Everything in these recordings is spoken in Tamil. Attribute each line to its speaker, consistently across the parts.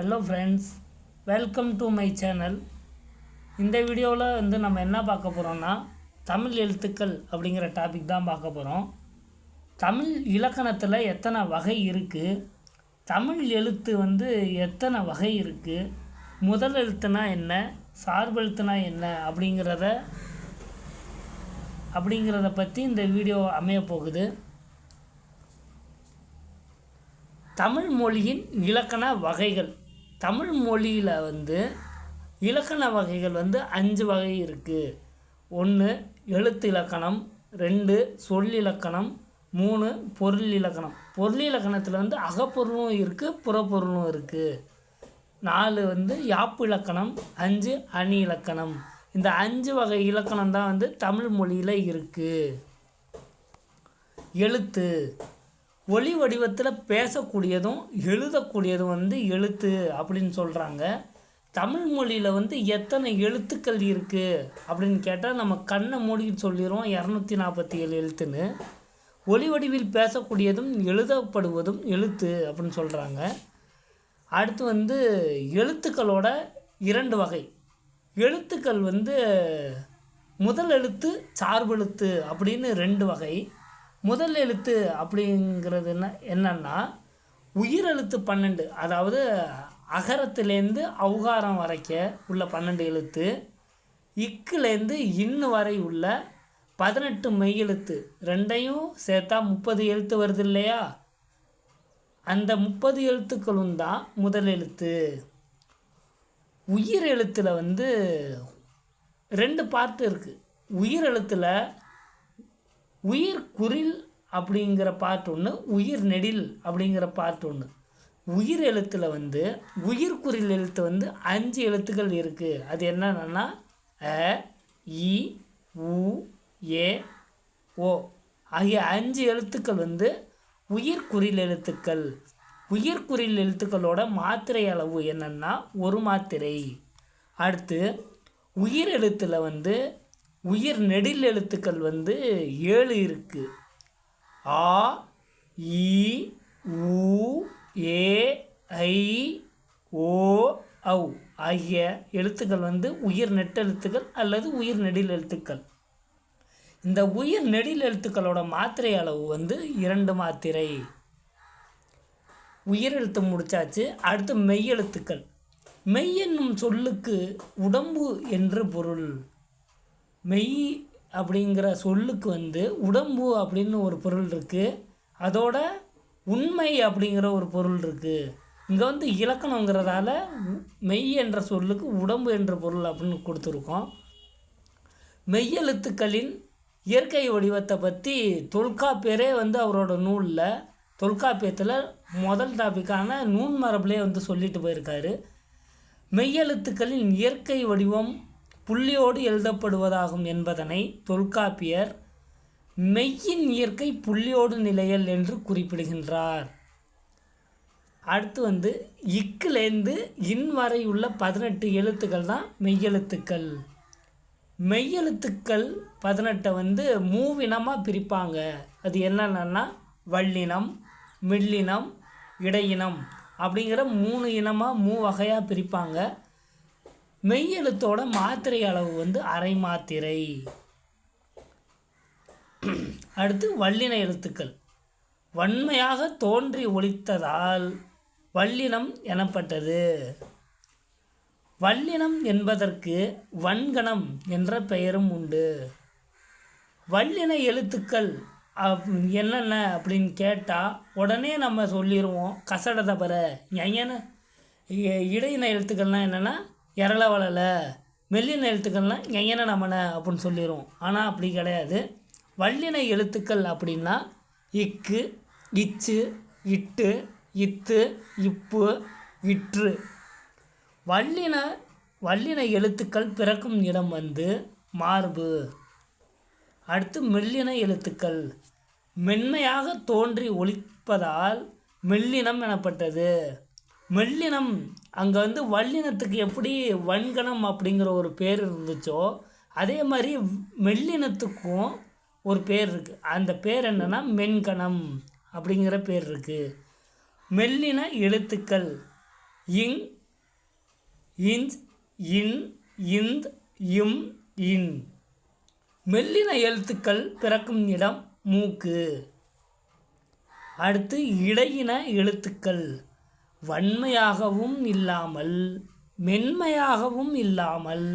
Speaker 1: Hello friends welcome to my channel இந்த வீடியோவில் வந்து நம்ம என்ன பார்க்க போகிறோம்னா தமிழ் எழுத்துக்கள் அப்படிங்கிற டாபிக் தான் பார்க்க போகிறோம் தமிழ் இலக்கணத்தில் எத்தனை வகை இருக்குது தமிழ் எழுத்து வந்து எத்தனை வகை இருக்குது முதல் எழுத்துனா என்ன? சார்பெழுத்துனா என்ன? அப்படிங்கிறத அப்படிங்கிறத பற்றி இந்த வீடியோ அமைய போகுது. தமிழ் மொழியின் இலக்கண வகைகள். தமிழ் மொழியில் வந்து இலக்கண வகைகள் வந்து அஞ்சு வகை இருக்குது ஒன்று எழுத்து இலக்கணம் ரெண்டு சொல் இலக்கணம் மூணு பொருள் இலக்கணம். பொருள் இலக்கணத்தில் வந்து அகப்பொருளும் இருக்குது புறப்பொருளும் இருக்குது நாலு வந்து யாப்பு இலக்கணம் அஞ்சு அணி இலக்கணம். இந்த அஞ்சு வகை இலக்கணம் தான் வந்து தமிழ் மொழியில் இருக்குது எழுத்து ஒளி வடிவத்தில் பேசக்கூடியதும் எழுதக்கூடியதும் வந்து எழுத்து அப்படின்னு சொல்கிறாங்க தமிழ் மொழியில் வந்து எத்தனை எழுத்துக்கள் இருக்குது அப்படின்னு கேட்டால் நம்ம கண்ணை மூடிக்கிட்டு சொல்லிடுவோம் இரநூத்தி நாற்பத்தி ஏழு எழுத்துன்னு. ஒளி வடிவில் பேசக்கூடியதும் எழுதப்படுவதும் எழுத்து அப்படின்னு சொல்கிறாங்க அடுத்து வந்து எழுத்துக்களோட இரண்டு வகை. எழுத்துக்கள் வந்து முதல் எழுத்து சார்பெழுத்து அப்படின்னு ரெண்டு வகை. முதல் எழுத்து அப்படிங்கிறது என்ன என்னன்னா உயிரெழுத்து பன்னெண்டு. அதாவது அகரத்துலேருந்து அவுகாரம் வரைக்க உள்ள பன்னெண்டு எழுத்து இக்குலேருந்து இன்னு வரை உள்ள பதினெட்டு மெய்யெழுத்து ரெண்டையும் சேர்த்தா முப்பது எழுத்து வருது இல்லையா? அந்த முப்பது எழுத்துக்களும் தான் முதல் எழுத்து. உயிர் எழுத்தில் வந்து ரெண்டு பார்ட் இருக்குது உயிர் எழுத்தில் உயிர் குரில் அப்படிங்கிற பார்ட் ஒன்று உயிர் நெடில் அப்படிங்கிற பார்ட் ஒன்று உயிர் எழுத்தில் வந்து உயிர் குரில் எழுத்து வந்து அஞ்சு எழுத்துக்கள் இருக்குது அது என்னென்னா அ இ உ ஏ ஓ. ஆகிய அஞ்சு எழுத்துக்கள் வந்து உயிர் குறில் எழுத்துக்கள். உயிர் குறில் எழுத்துக்களோட மாத்திரை அளவு என்னென்னா ஒரு மாத்திரை. அடுத்து உயிர் எழுத்தில் வந்து உயிர் நெடில் எழுத்துக்கள் வந்து ஏழு இருக்குது ஆ இ உ ஏ ஐ ஓ ஔ ஆகிய எழுத்துக்கள் வந்து உயிர் நெட்டெழுத்துக்கள் அல்லது உயிர் நெடில் எழுத்துக்கள். இந்த உயிர் நெடில் எழுத்துக்களோட மாத்திரை அளவு வந்து இரண்டு மாத்திரை. உயிர் எழுத்து முடிச்சாச்சு அடுத்து மெய்யெழுத்துக்கள் மெய் என்னும் சொல்லுக்கு உடம்பு என்று பொருள். மெய் அப்படிங்கிற சொல்லுக்கு வந்து உடம்பு அப்படின்னு ஒரு பொருள் இருக்குது அதோட உண்மை அப்படிங்கிற ஒரு பொருள் இருக்குது இங்கே வந்து இலக்கணங்கிறதால மெய் என்ற சொல்லுக்கு உடம்பு என்ற பொருள் அப்படின்னு கொடுத்துருக்கோம். மெய்யெழுத்துக்களின் இயற்கை வடிவத்தை பற்றி தொல்காப்பியரே வந்து அவரோட நூலில் தொல்காப்பியத்தில் முதல் டாபிக்கான நூன் மரபுலேயே வந்து சொல்லிட்டு போயிருக்காரு. மெய்யெழுத்துக்களின் இயற்கை வடிவம் புள்ளியோடு எழுதப்படுவதாகும் என்பதனை தொல்காப்பியர் மெய்யின் இயற்கை புள்ளியோடு நிலையல் என்று குறிப்பிடுகின்றார். அடுத்து வந்து இக்குலேருந்து இன் வரை உள்ள பதினெட்டு எழுத்துக்கள் தான் மெய்யெழுத்துக்கள். மெய்யெழுத்துக்கள் பதினெட்டை வந்து மூவினமாக பிரிப்பாங்க. அது என்னென்னா வல்லினம் மில்லினம் இடையினம் அப்படிங்கிற மூணு இனமாக மூ வகையாக பிரிப்பாங்க. மெய்யெழுத்தோட மாத்திரை அளவு வந்து அரை மாத்திரை. அடுத்து வல்லின எழுத்துக்கள். வன்மையாக தோன்றி ஒழித்ததால் வல்லினம் எனப்பட்டது. வல்லினம் என்பதற்கு வன்கணம் என்ற பெயரும் உண்டு. வல்லின எழுத்துக்கள் என்னென்ன அப்படின்னு கேட்டால் உடனே நம்ம சொல்லிடுவோம் கசட தபர ஞயன இடையின எழுத்துக்கள்னால் என்னென்னா எரள வளல மெல்லின எழுத்துக்கள்லாம் எங்கன நமன அப்படின்னு சொல்லிடுவோம் ஆனால் அப்படி கிடையாது. வல்லின எழுத்துக்கள் அப்படின்னா இக்கு இச்சு இட்டு இத்து இப்பு இற்று. வல்லின வல்லின எழுத்துக்கள் பிறக்கும் இடம் வந்து மார்பு. அடுத்து மெல்லின எழுத்துக்கள். மென்மையாக தோன்றி ஒழிப்பதால் மெல்லினம் எனப்பட்டது. மெல்லினம் அங்கே வந்து வல்லினத்துக்கு எப்படி வன்கணம் அப்படிங்கிற ஒரு பேர் இருந்துச்சோ அதே மாதிரி மெல்லினத்துக்கும் ஒரு பேர் இருக்குது அந்த பேர் என்னன்னா மென்கணம் அப்படிங்கிற பேர் இருக்குது மெல்லின எழுத்துக்கள். இங் இஞ்ச் இன் இந்த் இம் இன். மெல்லின எழுத்துக்கள் பிறக்கும் இடம் மூக்கு. அடுத்து இடையின எழுத்துக்கள். வன்மையாகவும் இல்லாமல் மென்மையாகவும் இல்லாமல்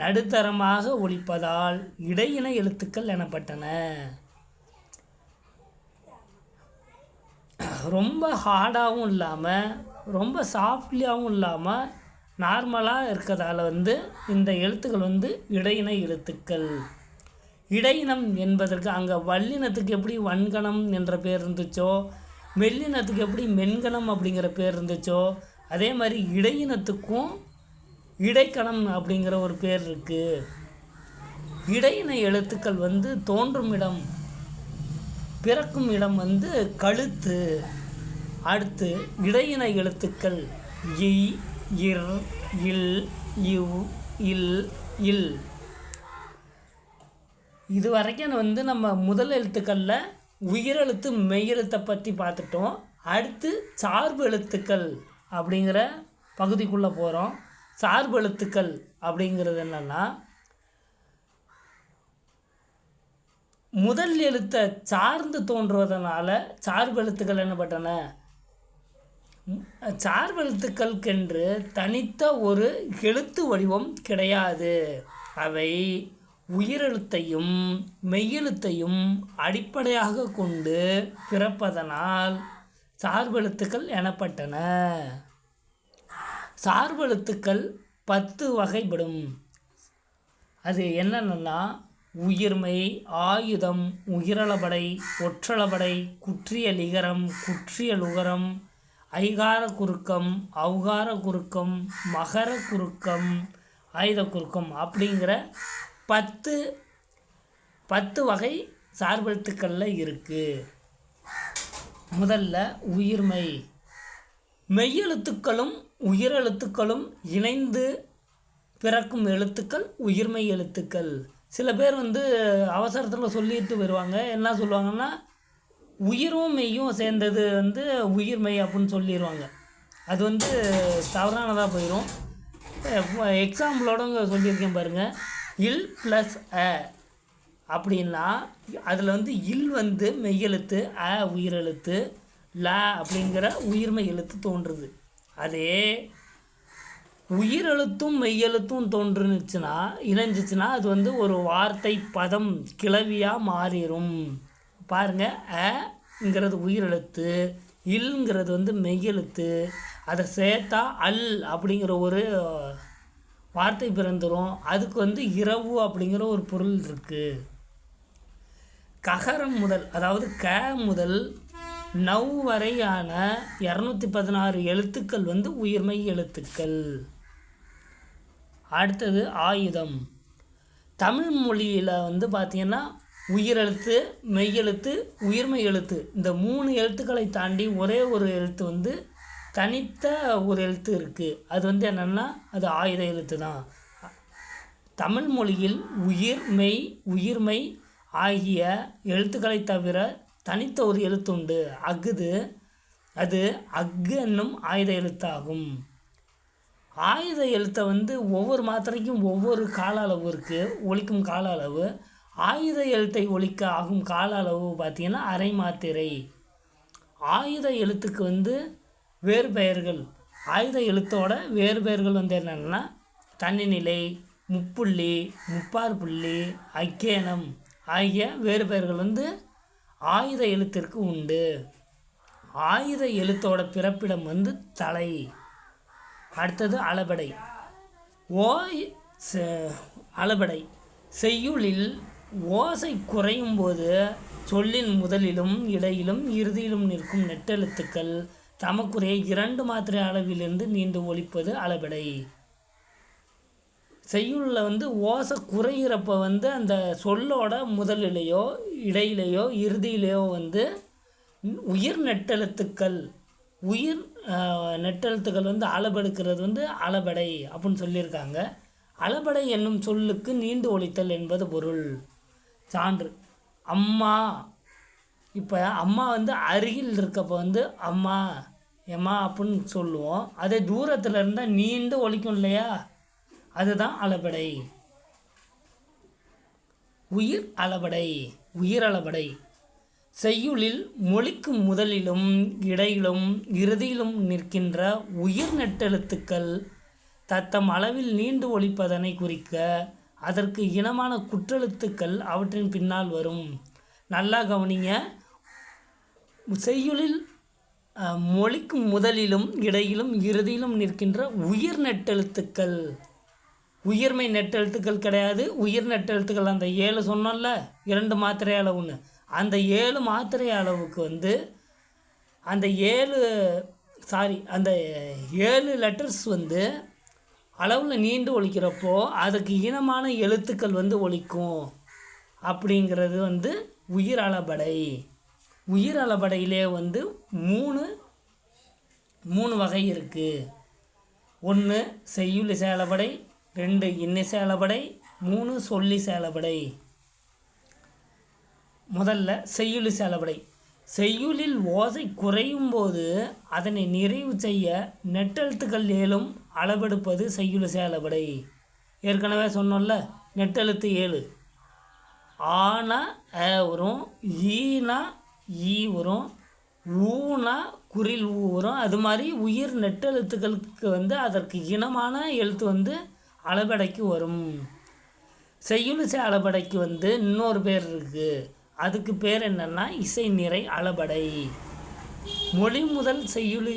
Speaker 1: நடுத்தரமாக ஒழிப்பதால் இடையின எழுத்துக்கள் எனப்பட்டன. ரொம்ப ஹார்டாகவும் இல்லாமல் ரொம்ப சாஃப்ட்லியாகவும் இல்லாமல் நார்மலாக இருக்கிறதால வந்து இந்த எழுத்துக்கள் வந்து இடையின எழுத்துக்கள். இடையினம் என்பதற்கு அங்கே வல்லினத்துக்கு எப்படி வன்கணம் என்ற பேர் இருந்துச்சோ மெல்லினத்துக்கு எப்படி மென்கணம் அப்படிங்கிற பேர் இருந்துச்சோ அதே மாதிரி இடையினத்துக்கும் இடைக்கணம் அப்படிங்கிற ஒரு பேர் இருக்குது இடையின எழுத்துக்கள் வந்து தோன்றும் இடம் பிறக்கும் இடம் வந்து கழுத்து. அடுத்து இடையின எழுத்துக்கள் இ இர் இல் இவ் இல் இல். இது வரைக்கும் வந்து நம்ம முதல் எழுத்துக்களில் உயிரெழுத்து மெய்யெழுத்தை பற்றி பார்த்துட்டோம். அடுத்து சார்பு எழுத்துக்கள் அப்படிங்கிற பகுதிக்குள்ளே போகிறோம் சார்பு எழுத்துக்கள் அப்படிங்கிறது என்னென்னா முதல் எழுத்தை சார்ந்து தோன்றுவதனால சார்பு எழுத்துக்கள் என்னப்பட்டன சார்பு எழுத்துக்களுக்கென்று தனித்த ஒரு எழுத்து வடிவம் கிடையாது. அவை உயிரெழுத்தையும் மெய்யெழுத்தையும் அடிப்படையாக கொண்டு பிறப்பதனால் சார்பெழுத்துக்கள் எனப்பட்டன. சார்பெழுத்துக்கள் பத்து வகைப்படும். அது என்னென்னா உயிர்மை ஆயுதம் உயிரளபடை ஒற்றளபடை குற்றிய லிகரம் குற்றிய லுகரம் ஐகார குறுக்கம் அவுகார குறுக்கம் மகர குறுக்கம் ஆயுத குறுக்கம் அப்படிங்கிற பத்து பத்து வகை சார்பெழுத்துக்களில் இருக்குது முதல்ல உயிர்மை. மெய்யெழுத்துக்களும் உயிரெழுத்துக்களும் இணைந்து பிறக்கும் எழுத்துக்கள் உயிர்மை எழுத்துக்கள். சில பேர் வந்து அவசரத்தில் சொல்லிட்டு வருவாங்க. என்ன சொல்லுவாங்கன்னா உயிரும் மெய்யும் சேர்ந்தது வந்து உயிர்மை அப்படின்னு சொல்லிடுவாங்க அது வந்து தவறானதாக போயிடும் எக்ஸாம்பிளோட சொல்லியிருக்கேன் பாருங்கள் இல் ப்ளஸ் அ அப்படின்னா அதில் வந்து இல் வந்து மெய்யெழுத்து அ உயிரெழுத்து ல அப்படிங்கிற உயிர்மை எழுத்து தோன்றுது. அதே உயிரெழுத்தும் மெய்யெழுத்தும் தோன்றுனுச்சுன்னா இணைஞ்சிச்சுன்னா அது வந்து ஒரு வார்த்தை பதம் கிளவியாக மாறிடும் பாருங்கள் அங்கிறது உயிரெழுத்து இல்ங்கிறது வந்து மெய்யெழுத்து அதை சேர்த்தா அல் அப்படிங்கிற ஒரு வார்த்தை பிறந்துடும் அதுக்கு வந்து இரவு அப்படிங்கிற ஒரு பொருள் இருக்குது ககரம் முதல் அதாவது க முதல் நவ் வரையான இரநூத்தி பதினாறு எழுத்துக்கள் வந்து உயிர்மை எழுத்துக்கள். அடுத்தது ஆயுதம். தமிழ் மொழியில் வந்து பார்த்திங்கன்னா உயிரெழுத்து மெய்யெழுத்து உயிர்மை எழுத்து. இந்த மூணு எழுத்துக்களை தாண்டி ஒரே ஒரு எழுத்து வந்து தனித்த ஒரு எழுத்து இருக்குது அது வந்து என்னென்னா அது ஆயுத எழுத்து தான். தமிழ் மொழியில் உயிர் மெய் உயிர்மை ஆகிய எழுத்துக்களை தவிர தனித்த ஒரு எழுத்து உண்டு. அகுது அது அக்கு என்னும் ஆயுத எழுத்தாகும். ஆயுத எழுத்தை வந்து ஒவ்வொரு மாத்திரைக்கும் ஒவ்வொரு கால அளவு இருக்குது ஒழிக்கும் கால அளவு. ஆயுத எழுத்தை ஒழிக்க ஆகும் கால அளவு பார்த்திங்கன்னா அரை மாத்திரை. ஆயுத எழுத்துக்கு வந்து வேறு பெயர்கள் ஆயுத எழுத்தோட வேறு பெயர்கள் வந்து என்னென்னா தண்ணிநிலை முப்புள்ளி முப்பார் புள்ளி அக்கேனம் ஆகிய வேறு பெயர்கள் வந்து ஆயுத எழுத்திற்கு உண்டு. ஆயுத எழுத்தோட பிறப்பிடம் வந்து தலை அடுத்தது அளபடை. ஓய் அளபடை. செய்யுளில் ஓசை குறையும் போது சொல்லின் முதலிலும் இடையிலும் இறுதியிலும் நிற்கும் நெட்டெழுத்துக்கள் தமக்குரிய இரண்டு மாத்திரை அளவிலிருந்து நீண்டு ஒழிப்பது அளபடை. செய்யுளில் வந்து ஓசை குறைகிறப்ப வந்து அந்த சொல்லோட முதலிலேயோ இடையிலேயோ இறுதியிலேயோ வந்து உயிர் நெட்டெழுத்துக்கள் உயிர் நெட்டெழுத்துக்கள் வந்து அளபெடுக்கிறது வந்து அளபடை அப்படின்னு சொல்லியிருக்காங்க. அளபடை என்னும் சொல்லுக்கு நீண்டு ஒழித்தல் என்பது பொருள். சான்று. அம்மா. இப்போ அம்மா வந்து அருகில் இருக்கப்போ வந்து அம்மா எம்மா அப்படின்னு சொல்லுவோம். அதே தூரத்தில் இருந்தால் நீண்டு ஒழிக்கும் இல்லையா? அதுதான் அளபடை. உயிர் அளபடை உயிர் அளபடை. செய்யுளில் மொழிக்கும் முதலிலும் இடையிலும் இறுதியிலும் நிற்கின்ற உயிர் நெட்டெழுத்துக்கள் தத்தம் அளவில் நீண்டு ஒழிப்பதனை குறிக்க அதற்கு இனமான குற்றெழுத்துக்கள் அவற்றின் பின்னால் வரும். நல்லா கவனிங்க. செய்யுளில் மொழிக்கு முதலிலும் இடையிலும் இறுதியிலும் நிற்கின்ற உயிர் நெட்டெழுத்துக்கள். உயிர்மை நெட்டெழுத்துக்கள் கிடையாது. உயிர் நெட்டெழுத்துக்கள் அந்த ஏழு சொன்னோம்ல இரண்டு மாத்திரை அளவுன்னு அந்த ஏழு மாத்திரை அளவுக்கு வந்து அந்த ஏழு சாரி அந்த ஏழு லெட்டர்ஸ் வந்து அளவில் நீண்டு ஒழிக்கிறப்போ அதுக்கு இனமான எழுத்துக்கள் வந்து ஒழிக்கும். அப்படிங்கிறது வந்து உயிர் அளபடை. உயிர் அளபடையிலே வந்து மூணு மூணு வகை இருக்குது ஒன்று செய்யுள் சேலப்படை ரெண்டு இன்னி சேலபடை மூணு சொல்லி சேலபடை முதல்ல செய்யுள் சேலப்படை செய்யுளில் ஓசை குறையும் போது அதனை நிறைவு செய்ய நெட்டெழுத்துக்கள் ஏழும் அளவெடுப்பது செய்யுள் சேலபடை ஏற்கனவே சொன்னோம்ல நெட்டெழுத்து ஏழு. ஆனா வரும் ஈனா ஈ வரும் ஊனா குரில் ஊ வரும் அது மாதிரி உயிர் நெட்டெழுத்துக்களுக்கு வந்து அதற்கு இனமான எழுத்து வந்து அளபடைக்கு வரும். செய்யுளிசை அளபடைக்கு வந்து இன்னொரு பேர் இருக்குது அதுக்கு பேர் என்னென்னா இசை நிறை அளபடை. மொழி முதல் செய்யுளி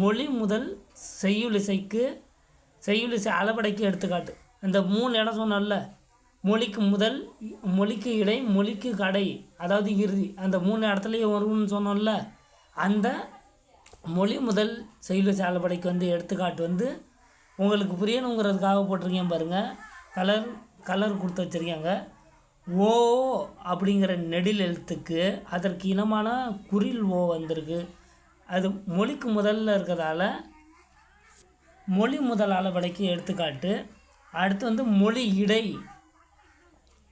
Speaker 1: மொழி முதல் செய்யுளிசைக்கு செய்யுளிசை அளபடைக்கு எடுத்துக்காட்டு. இந்த மூணு இடம் சொன்னோம்ல மொழிக்கு முதல் மொழிக்கு இடை மொழிக்கு கடை அதாவது இறுதி அந்த மூணு இடத்துலையும் வரும்னு சொன்னோம்ல அந்த மொழி முதல் செய்யுளிசை அளபடைக்கு வந்து எடுத்துக்காட்டு வந்து உங்களுக்கு புரியணுங்கிறதுக்காக போட்டிருக்கேன் பாருங்கள் கலர் கலர் கொடுத்து வச்சுருக்காங்க. ஓ அப்படிங்கிற நெடில் எழுத்துக்கு அதற்கு இனமான குறில் ஓ வந்திருக்கு. அது மொழிக்கு முதல்ல இருக்கிறதால மொழி முதல் அளபடைக்கு எடுத்துக்காட்டு. அடுத்து வந்து மொழி இடை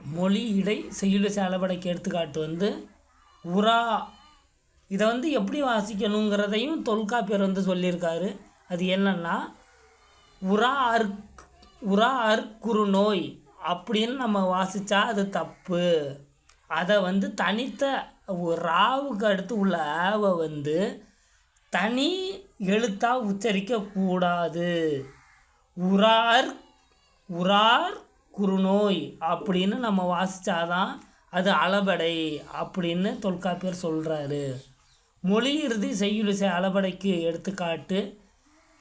Speaker 1: மொழி இடை செய்யுளிசை அளபடைக்கு எடுத்துக்காட்டு வந்து உரா இதை வந்து எப்படி வாசிக்கணுங்கிறதையும் தொல்காப்பியர் வந்து சொல்லியிருக்காரு. அது என்னென்னா உரா அர்க் உரா அர்க்குரு நோய் அப்படின்னு நம்ம வாசித்தா அது தப்பு. அதை வந்து தனித்த ஒரு ராவுக்கு அடுத்து உள்ள ஆவை வந்து தனி எழுத்தாக உச்சரிக்க கூடாது உரார் உரார் குறுநோய் அப்படின்னு நம்ம வாசித்தாதான் அது அளபடை அப்படின்னு தொல்காப்பியர் சொல்கிறாரு மொழி இறுதி செய்யுளிசை அளபடைக்கு எடுத்துக்காட்டு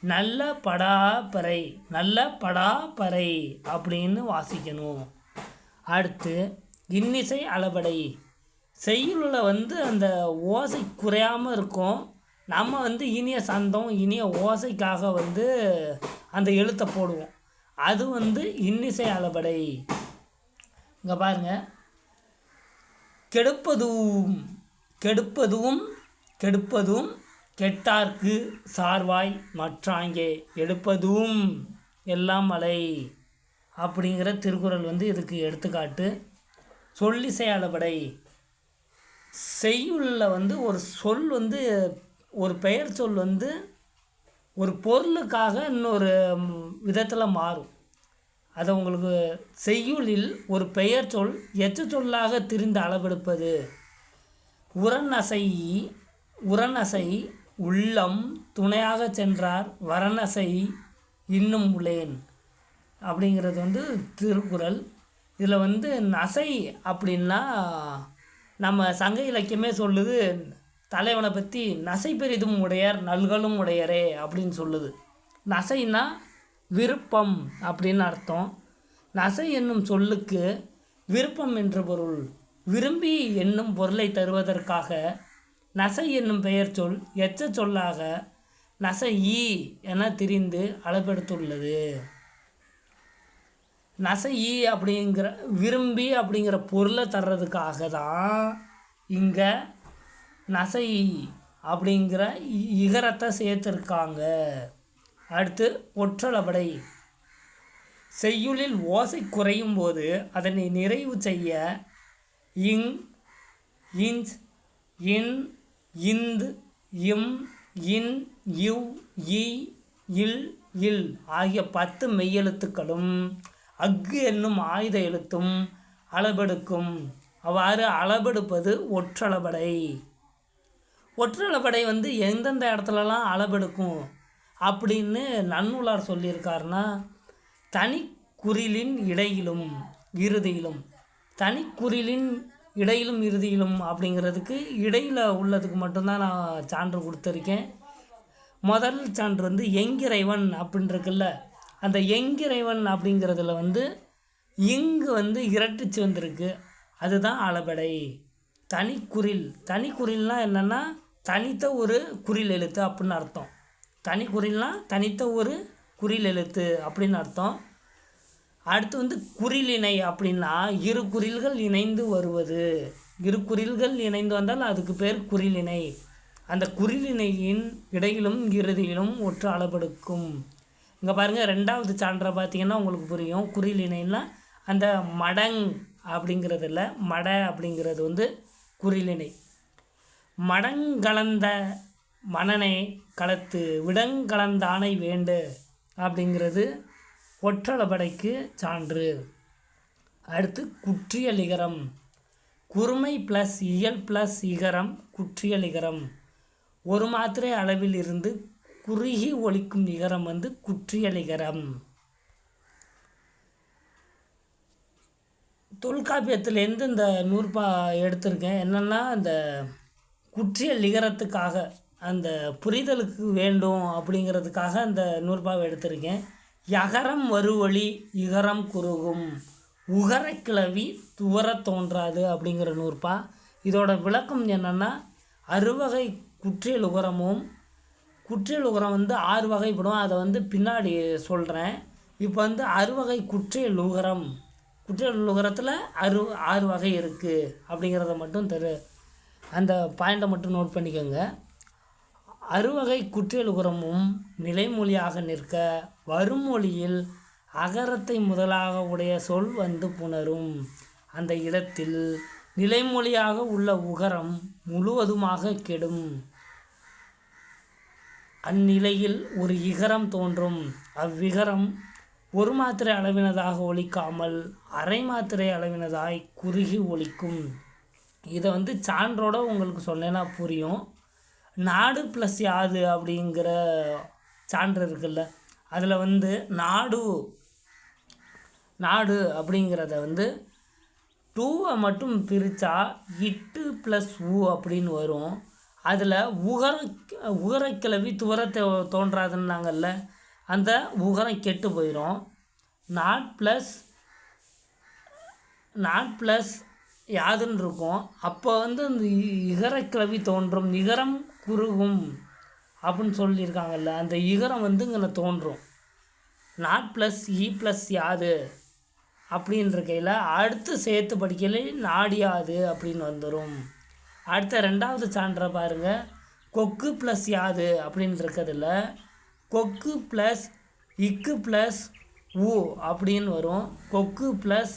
Speaker 1: நல்ல படாப்பறை நல்ல படாப்பறை அப்படின்னு வாசிக்கணும். அடுத்து இன்னிசை அளபடை. செய்யுளில் வந்து அந்த ஓசை குறையாமல் இருக்கும். நம்ம வந்து இனிய சந்தம் இனிய ஓசைக்காக வந்து அந்த எழுத்தை போடுவோம். அது வந்து இன்னிசை அளபடை இங்கே பாருங்க. கெடுப்பதும் கெடுப்பதும் கெடுப்பதும் கெட்டார்க்கு சார்வாய் மற்றாங்கே எடுப்பதும் எல்லாம் மலை. அப்படிங்கிற திருக்குறள் வந்து இதுக்கு எடுத்துக்காட்டு. சொல்லிசை அளபடை செய்யுள்ள வந்து ஒரு சொல் வந்து ஒரு பெயர் சொல் வந்து ஒரு பொருளுக்காக இன்னொரு விதத்தில் மாறும். அதை உங்களுக்கு செய்யுளில் ஒரு பெயர் சொல் எச்ச சொல்லாக திரிந்து அளவெடுப்பது. உரநசை உரநசை உள்ளம் துணையாக சென்றார் வரநசை இன்னும் உளேன் அப்படிங்கிறது வந்து திருக்குறள். இதில் வந்து நசை அப்படின்னா நம்ம சங்க இலக்கியமே சொல்லுது தலைவனை பற்றி நசை பெரிதும் உடையார் நல்களும் உடையரே அப்படின்னு சொல்லுது. நசைன்னா விருப்பம் அப்படின்னு அர்த்தம். நசை என்னும் சொல்லுக்கு விருப்பம் என்ற பொருள். விரும்பி என்னும் பொருளை தருவதற்காக நசை என்னும் பெயர் சொல் எச்ச சொல்லாக நசை ஈ என திரிந்து அளபெடுத்துள்ளது நசை ஈ அப்படிங்கிற விரும்பி அப்படிங்கிற பொருளை தர்றதுக்காக தான் இங்கே நசை அப்படிங்கிற இ- இகரத்தை சேர்த்துருக்காங்க. அடுத்து ஒற்றளபடை செய்யுளில் ஓசை குறையும் போது அதனை நிறைவு செய்ய இங் இஞ்ச் இன் இந்து இம் இன் இவ் இ இல் இல் ஆகிய பத்து மெய்யெழுத்துக்களும் அக்கு என்னும் ஆயுத எழுத்தும் அளபெடுக்கும். அவ்வாறு அளபெடுப்பது ஒற்றளபடை ஒற்றளபடை வந்து எந்தெந்த இடத்துலலாம் அளபெடுக்கும்? அப்படின்னு நன்னூலார் சொல்லியிருக்காருன்னா தனி குரிலின் இடையிலும் இறுதியிலும் தனி குரிலின் இடையிலும் இறுதியிலும் அப்படிங்கிறதுக்கு இடையில் உள்ளதுக்கு மட்டும்தான் நான் சான்று கொடுத்துருக்கேன். முதல் சான்று வந்து எங்கிறைவன் அப்படின்னு இருக்குல்ல அந்த எங்கிறைவன் அப்படிங்கிறதுல வந்து இங்கு வந்து இரட்டிச்சு வந்திருக்கு அதுதான் அளபடை. தனிக்குறில் குரில்னால் என்னென்னா தனித்த ஒரு குறில் எழுத்து அப்படின்னு அர்த்தம். தனி தனிக்குறில்னால் தனித்த ஒரு குறில் எழுத்து அப்படின்னு அர்த்தம். அடுத்து வந்து குறிலிணை அப்படின்னா இரு குறில்கள் இணைந்து வருவது. இரு குறில்கள் இணைந்து வந்தால் அதுக்கு பேர் குறிலிணை அந்த குறிலிணையின் இடையிலும் இறுதியிலும் ஒற்று அளபெடுக்கும் இங்கே பாருங்கள் ரெண்டாவது சான்றை பார்த்தீங்கன்னா உங்களுக்கு புரியும். குறிலிணைன்னா அந்த மடங் அப்படிங்கிறதுல மட அப்படிங்கிறது வந்து குறிலிணை மடங்கலந்த மனனை களத்து விடங்கலந்தானை வேண்டு அப்படிங்கிறது ஒற்றளபடைக்கு சான்று. அடுத்து குற்றியலிகரம் குறுமை ப்ளஸ் இயல் ப்ளஸ் இகரம் குற்றியலிகரம் ஒரு மாத்திரை அளவில் இருந்து குறுகி ஒலிக்கும் நிகரம் வந்து குற்றியலிகரம் தொல்காப்பியத்திலேருந்து இந்த நூற்பா எடுத்திருக்கேன்? என்னென்னா இந்த குற்றியலிகரத்துக்காக அந்த புரிதலுக்கு வேண்டும் அப்படிங்கிறதுக்காக அந்த நூற்பாவை எடுத்திருக்கேன். யகரம் வருவழி இகரம் குறுகும். உகர துவர தோன்றாது அப்படிங்கிற நூற்பா. இதோட விளக்கம் என்னென்னா அறுவகை குற்றியல் உகரமும் குற்றியல் உகரம் வந்து ஆறு வகைப்படும். அதை வந்து பின்னாடி சொல்கிறேன் இப்போ வந்து அறுவகை குற்றியல் உகரம். குற்றியல் உகரத்தில் அறு ஆறு வகை இருக்குது அப்படிங்கிறத மட்டும் தெரு அந்த பாயிண்ட்டை மட்டும் நோட் பண்ணிக்கோங்க. அறுவகை குற்றியலுகரமும் நிலைமொழியாக நிற்க வருமொழியில் அகரத்தை முதலாக உடைய சொல் வந்து புணரும். அந்த இடத்தில் நிலைமொழியாக உள்ள உகரம் முழுவதுமாக கெடும். அந்நிலையில் ஒரு இகரம் தோன்றும். அவ்விகரம் ஒரு மாத்திரை அளவினதாக ஒலிக்காமல் அரை மாத்திரை அளவினதாய் குறுகி ஒலிக்கும் இதை வந்து சான்றோட உங்களுக்கு சொன்னேன்னா புரியும். நாடு ப்ளஸ் யாது அப்படிங்கிற சான்று இருக்குல்ல அதில் வந்து நாடு நாடு அப்படிங்கிறத வந்து டூவை மட்டும் பிரித்தா இட்டு ப்ளஸ் ஊ அப்படின்னு வரும். அதில் உகர உகரக்கிழவி துவரத்தை தோன்றாதுன்னாங்கல்ல அந்த உகரம் கெட்டு போயிடும் நாட் ப்ளஸ் நாட் ப்ளஸ் யாதுன்னு இருக்கும். அப்போ வந்து இந்த இகரக்கிழவி தோன்றும். நிகரம் குறுகும் அப்படின்னு சொல்லியிருக்காங்கல்ல அந்த இகரம் வந்து இங்கே தோன்றும். நாட் ப்ளஸ் இ ப்ளஸ் யாது அப்படின்ற கையில் அடுத்து சேர்த்து படிக்கல நாடியாது அப்படின்னு வந்துடும் அடுத்த ரெண்டாவது சான்றை பாருங்கள் கொக்கு ப்ளஸ் யாது அப்படின்னு இருக்கிறதுல கொக்கு ப்ளஸ் இக்கு ப்ளஸ் ஊ அப்படின்னு வரும். கொக்கு ப்ளஸ்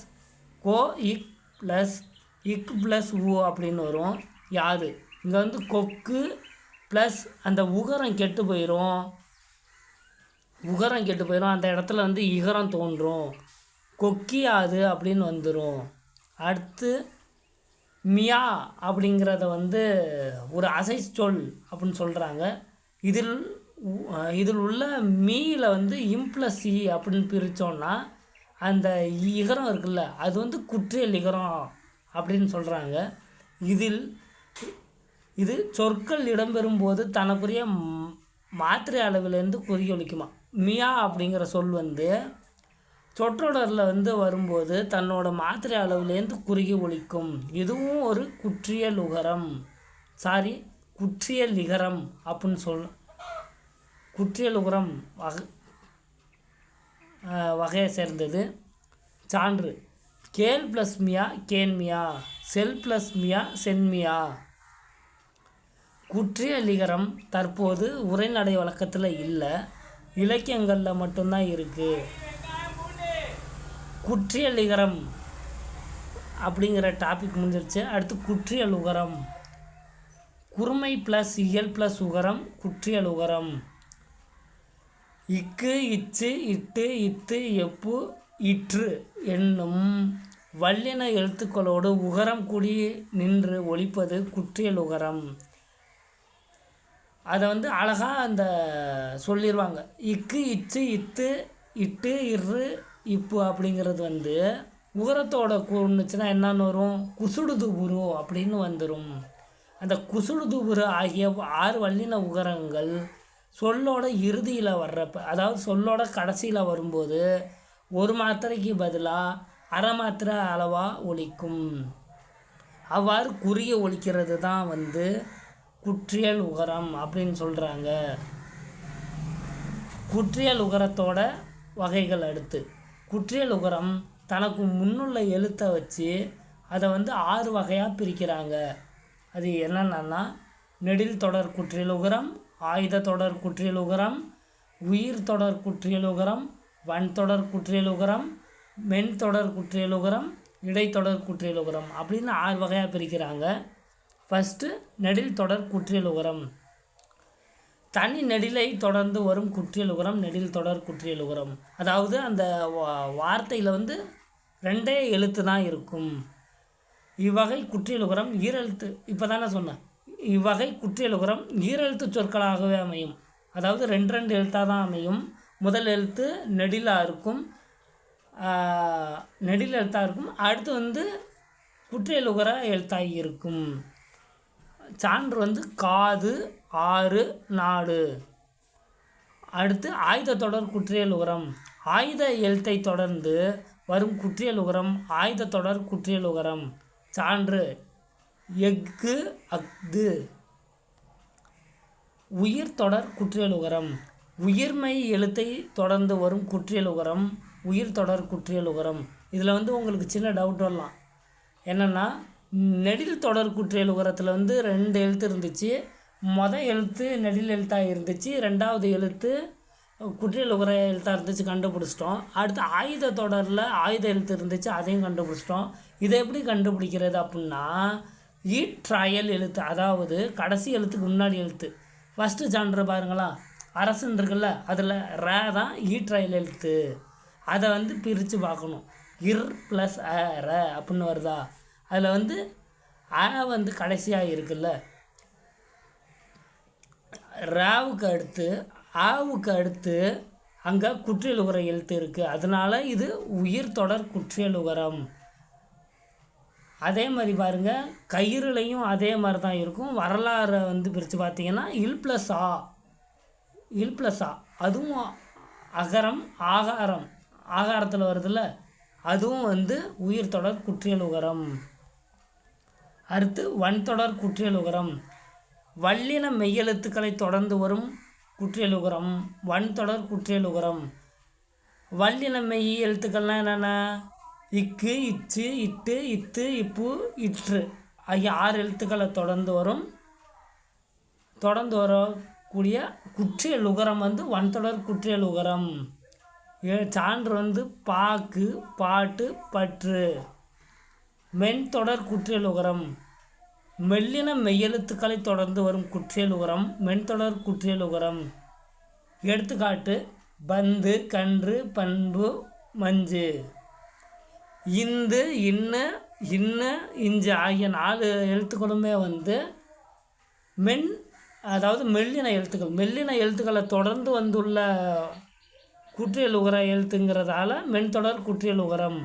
Speaker 1: கோ இக் ப்ளஸ் இக் ப்ளஸ் ஊ அப்படின்னு வரும். யாது. இங்கே வந்து கொக்கு ப்ளஸ் அந்த உகரம் கெட்டு போயிடும் உகரம் கெட்டு போயிடும் அந்த இடத்துல வந்து இகரம் தோன்றும். கொக்கியாது அப்படின்னு வந்துடும் அடுத்து மியா அப்படிங்கிறத வந்து ஒரு அசை சொல் அப்படின்னு சொல்கிறாங்க இதில் இதில் உள்ள மீயில் வந்து இம்ப்ளஸ் இ அப்படின்னு பிரித்தோன்னா அந்த இகரம் இருக்குல்ல அது வந்து குற்றியல் இகரம் அப்படின்னு சொல்கிறாங்க இதில் இது சொற்கள் இடம்பெறும் போது தனக்குரிய மாத்திரை அளவிலேருந்து குறியொலிக்குமா மியா அப்படிங்கிற சொல் வந்து சொற்றொடரில் வந்து வரும்போது தன்னோட மாத்திரை அளவுலேருந்து குறுகி ஒழிக்கும் இதுவும் ஒரு குற்றிய லுகரம் சாரி குற்றிய நிகரம் அப்படின்னு சொல் குற்றிய லுகரம் வகை வகையை சேர்ந்தது. சான்று கேல் ப்ளஸ் மியா கேன்மியா செல் ப்ளஸ் மியா சென்மியா குற்றியலிகரம் தற்போது உரைநடை வழக்கத்தில் இல்லை இலக்கியங்களில் மட்டும்தான் இருக்குது குற்றியலிகரம் அப்படிங்கிற டாபிக் முடிஞ்சிருச்சு. அடுத்து குற்றியல் உகரம் குறுமை ப்ளஸ் இயல் ப்ளஸ் உகரம் குற்றியல் உகரம் இக்கு இச்சு இட்டு இத்து எப்பு இற்று என்னும் வல்லின எழுத்துக்களோடு உகரம் கூடி நின்று ஒழிப்பது குற்றியல் உகரம் அதை வந்து அழகாக அந்த சொல்லிடுவாங்க இக்கு இச்சு இத்து இட்டு இரு இப்பு அப்படிங்கிறது வந்து உகரத்தோட கூடுச்சுன்னா என்னன்னு வரும்? குசுடுதுபுரு அப்படின்னு வந்துடும் அந்த குசுடுதுபுரு ஆகிய ஆறு வல்லின உகரங்கள் சொல்லோட இறுதியில் வர்றப்ப அதாவது சொல்லோட கடைசியில் வரும்போது ஒரு மாத்திரைக்கு பதிலாக அரை மாத்திரை அளவாக ஒழிக்கும் அவ்வாறு குறுகிய ஒழிக்கிறது தான் வந்து குற்றியல் உகரம் அப்படின்னு சொல்கிறாங்க குற்றியல் உகரத்தோட வகைகள் அடுத்து. குற்றியல் உகரம் தனக்கு முன்னுள்ள எழுத்தை வச்சு அதை வந்து ஆறு வகையாக பிரிக்கிறாங்க. அது என்னென்னா நெடில் தொடர் குற்றியல் உகரம் ஆயுத தொடர் குற்றியல் உகரம் உயிர் தொடர் குற்றியல் உகரம் வன் தொடர் குற்றியல் உகரம் மென் தொடர் குற்றியல் உகரம் இடைத்தொடர் குற்றியல் உகரம் அப்படின்னு ஆறு வகையாக பிரிக்கிறாங்க. ஃபஸ்ட்டு நெடில் தொடர் குற்றியல் உகரம். தனி நெடிலை தொடர்ந்து வரும் குற்றியல் உகரம் நெடில் தொடர் குற்றியல் உகரம். அதாவது அந்த வார்த்தையில் வந்து ரெண்டே எழுத்து தான் இருக்கும். இவ்வகை குற்றியல் உகரம் ஈரெழுத்து இப்போ தானே சொன்னேன். இவ்வகை குற்றியல் உகரம் ஈரெழுத்து சொற்களாகவே அமையும். அதாவது ரெண்டு ரெண்டு எழுத்தாக தான் அமையும். முதல் எழுத்து நெடிலாக இருக்கும். நெடில் எழுத்தாக இருக்கும். அடுத்து வந்து குற்றியல் உகர எழுத்தாக இருக்கும். சான்று வந்து காது ஆறு நாடு. அடுத்து ஆயுத தொடர் குற்றியல் உகரம். ஆயுத எழுத்தை தொடர்ந்து வரும் குற்றியல் உகரம் ஆயுத தொடர் குற்றியல் உகரம். சான்று எஃகு அஃது. உயிர் தொடர் குற்றியல் உகரம். உயிர்மை எழுத்தை தொடர்ந்து வரும் குற்றியல் உகரம் உயிர் தொடர் குற்றியல் உகரம். இதில் வந்து உங்களுக்கு சின்ன டவுட் வரலாம். என்னென்னா நெடில் தொடர் குற்றியல் உரத்தில் வந்து ரெண்டு எழுத்து இருந்துச்சு. மொதல் எழுத்து நெடில் எழுத்தாக இருந்துச்சு. ரெண்டாவது எழுத்து குற்றியல் உகர எழுத்தாக இருந்துச்சு கண்டுபிடிச்சிட்டோம். அடுத்து ஆயுத தொடரில் ஆயுத எழுத்து இருந்துச்சு அதையும் கண்டுபிடிச்சிட்டோம். இதை எப்படி கண்டுபிடிக்கிறது அப்படின்னா ஈ ட்ரையல் எழுத்து அதாவது கடைசி எழுத்துக்கு முன்னாடி எழுத்து. ஃபஸ்ட்டு சான்று பாருங்களா அரசுன்னு இருக்குல்ல அதில் ரே தான் ஈ ட்ரையல் எழுத்து. அதை வந்து பிரித்து பார்க்கணும். இர் ப்ளஸ் அ ர அப்படின்னு வருதா? அதில் வந்து அ வந்து கடைசியாக இருக்குல்ல? ராவுக்கு அடுத்து ஆவுக்கு அடுத்து அங்கே குற்றியல் உகர எழுத்து இருக்குது அதனால் இது உயிர் தொடர் குற்றியல் உரம் அதே மாதிரி பாருங்கள் கயிறுலையும் அதே மாதிரி தான் இருக்கும். வரலாறை வந்து பிரித்து பார்த்தீங்கன்னா இல் ப்ளஸ் ஆ. இல் ப்ளஸ் ஆ. அதுவும் அகரம் ஆகாரம். ஆகாரத்தில் வருதுல்ல? அதுவும் வந்து உயிர் தொடர் குற்றியல் உகரம். அடுத்து வன்தொடர் குற்றியல் உகரம் வல்லின மெய்யெழுத்துக்களை தொடர்ந்து வரும் குற்றியல் உகரம் குற்றியலுகரம். குற்றியல் உகரம் வல்லின மெய் எழுத்துக்கள்னால் என்னென்ன? இக்கு இச்சு இட்டு இத்து இப்பு இற்று. ஆகிய ஆறு எழுத்துக்களை தொடர்ந்து வரும். தொடர்ந்து வரக்கூடிய குற்றியல் உகரம் வந்து வன்தொடர் குற்றியல் உகரம் சான்று வந்து பாக்கு பாட்டு பற்று. மென்தொடர் குற்றியல் உகரம் மெல்லின மெய்யெழுத்துக்களை தொடர்ந்து வரும் குற்றியல் உரம் மென்தொடர் குற்றியல் உரம் எடுத்துக்காட்டு பந்து கன்று பண்பு மஞ்சு. இந்து இன்ன இன்ன இஞ்சு ஆகிய நாலு எழுத்துக்களுமே வந்து மென் அதாவது மெல்லின எழுத்துக்கள். மெல்லின எழுத்துக்களை தொடர்ந்து வந்துள்ள குற்றியல் உகர எழுத்துங்கிறதால மென்தொடர் குற்றியல் உகரம்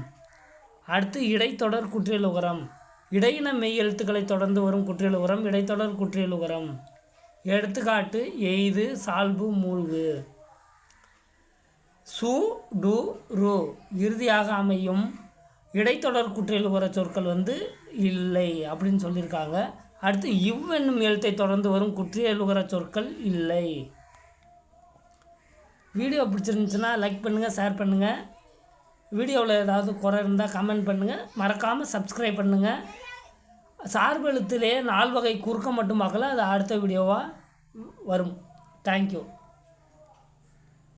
Speaker 1: அடுத்து இடைத்தொடர் குற்றியல் உகரம் இடையின மெய் எழுத்துக்களை தொடர்ந்து வரும் குற்றியல் உரம் இடைத்தொடர் குற்றியல் உரம் எடுத்துக்காட்டு எய்து சால்பு மூழ்கு. சு டு ரு. இறுதியாக அமையும் இடைத்தொடர் குற்றியல் உர சொற்கள் வந்து இல்லை அப்படின்னு சொல்லியிருக்காங்க. அடுத்து இவ் என்னும் எழுத்தை தொடர்ந்து வரும் குற்றியலுகர சொற்கள் இல்லை. வீடியோ பிடிச்சிருந்துச்சுன்னா லைக் பண்ணுங்கள் ஷேர் பண்ணுங்கள் வீடியோவில் ஏதாவது குறை இருந்தால் கமெண்ட் பண்ணுங்கள் மறக்காமல் சப்ஸ்கிரைப் பண்ணுங்கள் சார்பு எழுத்துலேயே நால் வகை குறுக்க மட்டும் பார்க்கல அது அடுத்த வீடியோவாக வரும். தேங்க்யூ